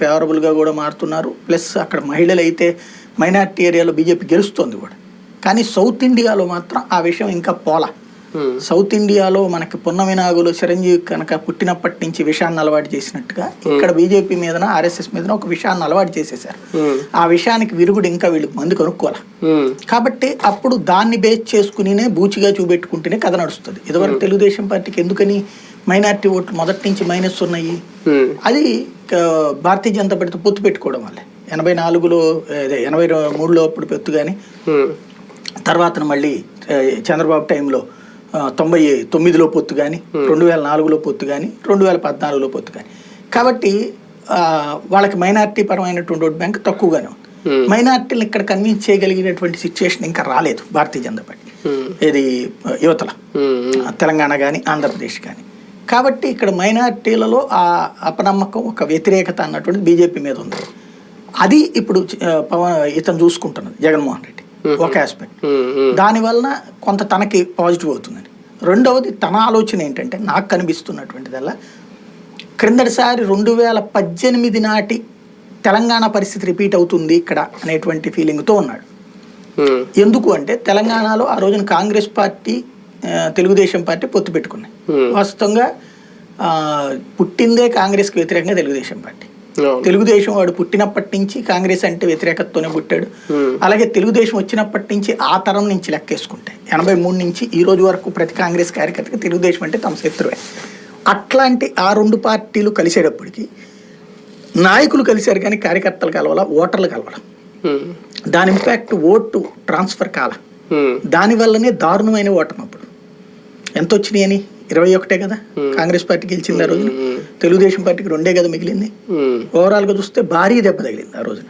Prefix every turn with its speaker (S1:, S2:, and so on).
S1: ఫేవరబుల్గా కూడా మారుతున్నారు. ప్లస్ అక్కడ మహిళలు అయితే మైనార్టీ ఏరియాలో బీజేపీ గెలుస్తోంది కూడా. కానీ సౌత్ ఇండియాలో మాత్రం ఆ విషయం ఇంకా పోలా. సౌత్ ఇండియాలో మనకి పున్నమి నాగులు చిరంజీవి కనుక పుట్టినప్పటి నుంచి విషయాన్ని అలవాటు చేసినట్టుగా ఇక్కడ బీజేపీ మీదన ఆర్ఎస్ఎస్ మీదన ఒక విషయాన్ని అలవాటు చేసేసారు
S2: ఉమ్,
S1: ఆ విషయానికి విరుగుడు ఇంకా వీళ్ళకి మంది కనుక్కోవాలి? కాబట్టి అప్పుడు దాన్ని బేస్ చేసుకునినే బూచిగా చూపెట్టుకుంటేనే కథ నడుస్తుంది. ఇదివరకు తెలుగుదేశం పార్టీకి ఎందుకని మైనార్టీ ఓట్లు మొదటి నుంచి మైనస్ ఉన్నాయి? అది భారతీయ జనతా పార్టీతో పొత్తు పెట్టుకోవడం వల్లే. ఎనభై నాలుగులో ఎనభై మూడులో అప్పుడు పొత్తు కానీ తర్వాత మళ్ళీ చంద్రబాబు టైంలో తొంభై తొమ్మిదిలో పొత్తు కానీ రెండు వేల నాలుగులో పొత్తు కానీ రెండు వేల పద్నాలుగులో పొత్తు కానీ కాబట్టి వాళ్ళకి మైనార్టీ పరమైనటువంటి ఓట్ బ్యాంక్ తక్కువగానే ఉంది.
S2: ఉమ్,
S1: మైనార్టీని ఇక్కడ కన్విన్స్ చేయగలిగినటువంటి సిచ్యుయేషన్ ఇంకా రాలేదు భారతీయ జనతా పార్టీ. ఇది యువతల. తెలంగాణ కానీ ఆంధ్రప్రదేశ్ కానీ కాబట్టి ఇక్కడ మైనార్టీలలో ఆ అపనమ్మకం ఒక వ్యతిరేకత అన్నటువంటిది బీజేపీ మీద ఉంది. అది ఇప్పుడు పవన్ ఇతను చూసుకుంటున్నది జగన్మోహన్ రెడ్డి. ఒక ఆస్పెక్ట్ దానివలన కొంత తనకి పాజిటివ్ అవుతుందని రెండవది తన ఆలోచన ఏంటంటే నాకు కనిపిస్తున్నటువంటిదల్లా క్రిందటిసారి రెండు వేల పద్దెనిమిది నాటి తెలంగాణ పరిస్థితి రిపీట్ అవుతుంది ఇక్కడ అనేటువంటి ఫీలింగ్తో ఉన్నాడు ఎందుకు అంటే తెలంగాణలో ఆ రోజున కాంగ్రెస్ పార్టీ తెలుగుదేశం పార్టీ పొత్తు పెట్టుకున్నాయి. వాస్తవంగా పుట్టిందే కాంగ్రెస్కి వ్యతిరేకంగా తెలుగుదేశం పార్టీ. తెలుగుదేశం వాడు పుట్టినప్పటి నుంచి కాంగ్రెస్ అంటే వ్యతిరేకతతోనే పుట్టాడు. అలాగే తెలుగుదేశం వచ్చినప్పటి నుంచి ఆ తరం నుంచి లెక్కేసుకుంటే ఎనభై మూడు నుంచి ఈ రోజు వరకు ప్రతి కాంగ్రెస్ కార్యకర్తకి తెలుగుదేశం అంటే తమ శత్రువే. అట్లాంటి ఆ రెండు పార్టీలు కలిసేటప్పటికి నాయకులు కలిశారు కానీ కార్యకర్తలు కలవాల ఓటర్లు కలవాల? దాని ఇంపాక్ట్ ఓటు ట్రాన్స్ఫర్ కాల. దానివల్లనే దారుణమైన ఓటమి అప్పుడు ఎంత వచ్చినాయి అని ఇరవై ఒకటే కదా? కాంగ్రెస్ పార్టీ గెలిచింది ఆ రోజున. తెలుగుదేశం పార్టీకి రెండే కదా మిగిలింది. ఓవరాల్గా చూస్తే భారీ దెబ్బ తగిలింది ఆ రోజున.